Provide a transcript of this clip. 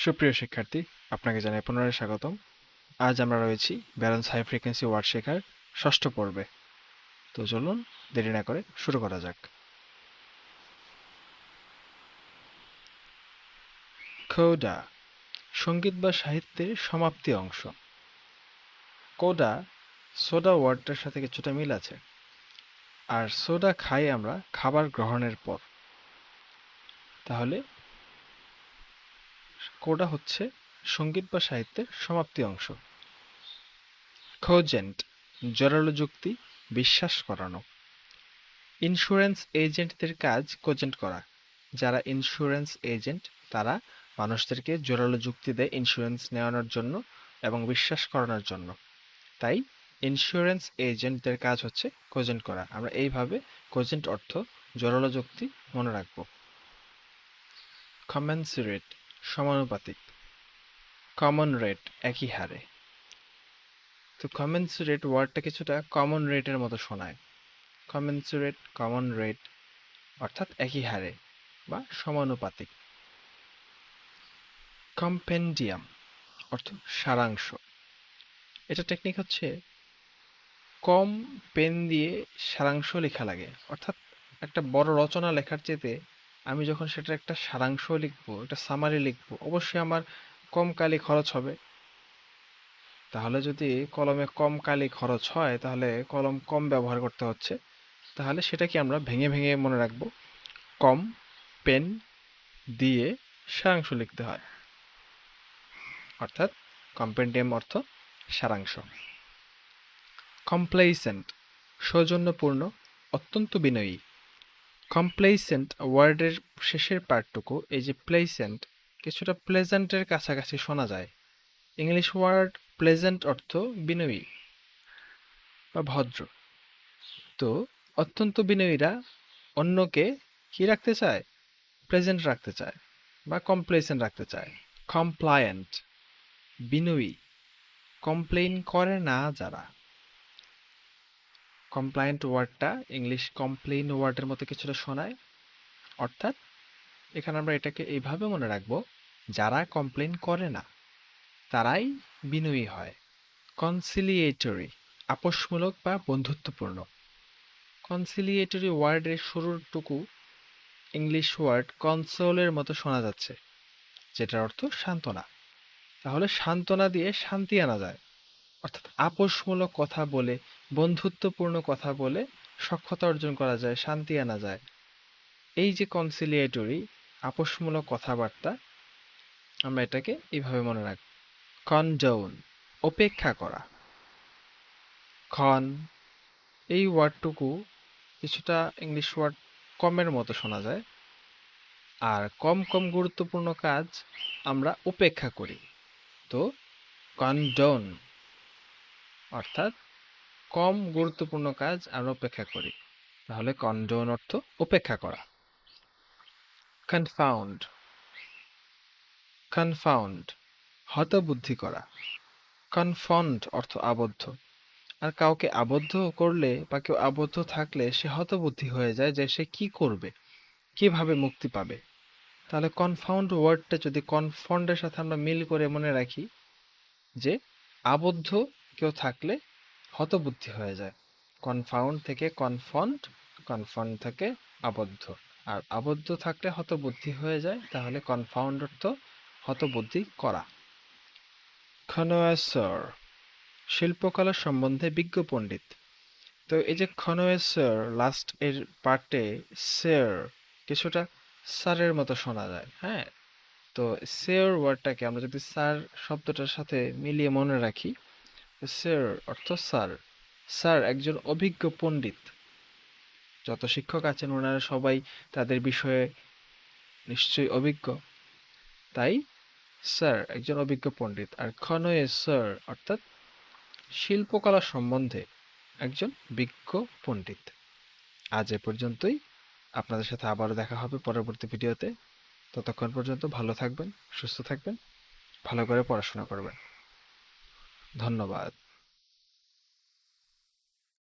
সুপ্রিয় শিক্ষার্থী, আপনাকে জানাই পুনরায় স্বাগতম। আজ আমরা রয়েছি ব্যালেন্স হাই ফ্রিকোয়েন্সি ওয়ার্ড শেখার ষষ্ঠ পর্বে। তো চলুন, দেরি না করে শুরু করা যাক। কোডা, সংগীত বা সাহিত্যের সমাপ্তি অংশ। কোডা, সোডা ওয়ার্ডটার সাথে কিছুটা মিল আছে। আর সোডা খাই আমরা খাবার গ্রহণের পর। তাহলে কোডা হচ্ছে সংগীত বা সাহিত্যের সমাপ্তি অংশ। খোজেন্ট জোরালো যুক্তি, বিশ্বাস করানো। ইন্স্যুরেন্স এজেন্টদের কাজ কোজেন্ট করা। যারা ইন্স্যুরেন্স এজেন্ট তারা মানুষদেরকে জোরালো যুক্তি দেয় ইন্স্যুরেন্স নেওয়ানোর জন্য এবং বিশ্বাস করানোর জন্য। তাই ইন্স্যুরেন্স এজেন্টদের কাজ হচ্ছে কোজেন্ট করা। আমরা এইভাবে কোজেন্ট অর্থ জোরালো যুক্তি মনে রাখব। কমেন্সুরেট সমানুপাতিক। কমন রেট একই হারে। তো কমেন্সুরেট ওয়ার্ডটা কিছুটা কমন রেটের মতো শোনায়। কমেন্সুরেট কমন রেট অর্থাৎ একই হারে বা সমানুপাতিক। কম্পেন্ডিয়াম অর্থ সারাংশ। এটা টেকনিক হচ্ছে কম পেন দিয়ে সারাংশ লেখা লাগে। অর্থাৎ একটা বড় রচনা লেখার চেতে আমি যখন সেটার একটা সারাংশ লিখব, একটা সামারি লিখব, অবশ্যই আমার কম কালি খরচ হবে। তাহলে যদি কলমে কম কালি খরচ হয়, তাহলে কলম কম ব্যবহার করতে হচ্ছে। তাহলে সেটা কি আমরা ভেঙে ভেঙে মনে রাখব। কম পেন দিয়ে সারাংশ লিখতে হয়। অর্থাৎ কম্পেন্ডিয়াম অর্থ সারাংশ। কমপ্লেসেন্ট সৌজন্যপূর্ণ, অত্যন্ত বিনয়ী। কমপ্লেসেন্ট ওয়ার্ডের শেষের পার্টটুকু এই যে প্লেসেন্ট কিছুটা প্লেজেন্টের কাছাকাছি শোনা যায়। ইংলিশ ওয়ার্ড প্লেজেন্ট অর্থ বিনয়ী বা ভদ্র। তো অত্যন্ত বিনয়ীরা অন্যকে কি রাখতে চায়? প্লেজেন্ট রাখতে চায় বা কমপ্লেসেন্ট রাখতে চায়। কমপ্লায়েন্ট বিনয়ী কমপ্লেইন করে না যারা। কমপ্লায়েন্ট ওয়ার্ডটা ইংলিশ কমপ্লেইন ওয়ার্ডের মতো কিছুটা শোনায়। অর্থাৎ এখানে আমরা এটাকে এইভাবে মনে রাখব, যারা কমপ্লেন করে না, তারাই বিনয়ী হয়। কনসিলিয়েটরি আপোষমূলক বা বন্ধুত্বপূর্ণ। কনসিলিয়েটরি ওয়ার্ডের শুরুরটুকু ইংলিশ ওয়ার্ড কনসোলের মতো শোনা যাচ্ছে, যেটার অর্থ সান্ত্বনা। তাহলে সান্ত্বনা দিয়ে শান্তি আনা যায়। অর্থাৎ আপোষমূলক কথা বলে বন্ধুত্বপূর্ণ কথা বলে সক্ষতা অর্জন করা যায়, শান্তি আনা যায়। এই যে কনসিলিয়েটরি আপোষমূলক কথাবার্তা, আমরা এটাকে এইভাবে মনে রাখব। কনডাউন অপেক্ষা করা। খন এই ওয়ার্ডটুকু কিছুটা ইংলিশ ওয়ার্ড কমের মতো শোনা যায়। আর কম কম গুরুত্বপূর্ণ কাজ আমরা উপেক্ষা করি। তো কনডন অর্থাৎ কম গুরুত্বপূর্ণ কাজ আমরা উপেক্ষা করি। তাহলে কনডন অর্থ উপেক্ষা করা। কনফাউন্ড। কনফাউন্ড। হতবুদ্ধি করা। কনফন্ড অর্থ আবদ্ধ। আর কাউকে আবদ্ধ করলে বা কেউ আবদ্ধ থাকলে সে হতবুদ্ধি হয়ে যায় যে সে কি করবে, কীভাবে মুক্তি পাবে। তাহলে কনফাউন্ড ওয়ার্ডটা যদি কনফন্ডের সাথে আমরা মিল করে মনে রাখি যে আবদ্ধ কেউ থাকলে হতবুদ্ধি হয়ে যায়। কনফাউন্ড থেকে কনফন্ড কনফন্ড থেকে আবদ্ধ। আর আবদ্ধ থাকলে হতবুদ্ধি হয়ে যায়, তাহলে কনফাউন্ড অর্থ হতবুদ্ধি করা। খনোয়াসর শিল্পকলা সম্বন্ধে বিজ্ঞ পণ্ডিত। তো এই যে খনোয়েসর লাস্ট এর পার্টে সের কিছুটা সারের মতো শোনা যায় হ্যাঁ? তো সের ওয়ার্ডটাকে আমরা যদি স্যার শব্দটার সাথে মিলিয়ে মনে রাখি সের অর্থ স্যার। স্যার একজন অভিজ্ঞ পণ্ডিত। যত শিক্ষক আছেন, ওনারা সবাই তাদের বিষয়ে নিশ্চয়ই অভিজ্ঞ। তাই, স্যার একজন অভিজ্ঞ পণ্ডিত। আর খনয়ে স্যার, অর্থাৎ শিল্পকলা সম্বন্ধে একজন বিজ্ঞ পণ্ডিত। আজ এ পর্যন্তই। আপনাদের সাথে আবারও দেখা হবে পরবর্তী ভিডিওতে। ততক্ষণ পর্যন্ত ভালো থাকবেন, সুস্থ থাকবেন, ভালো করে পড়াশোনা করবেন। ধন্যবাদ।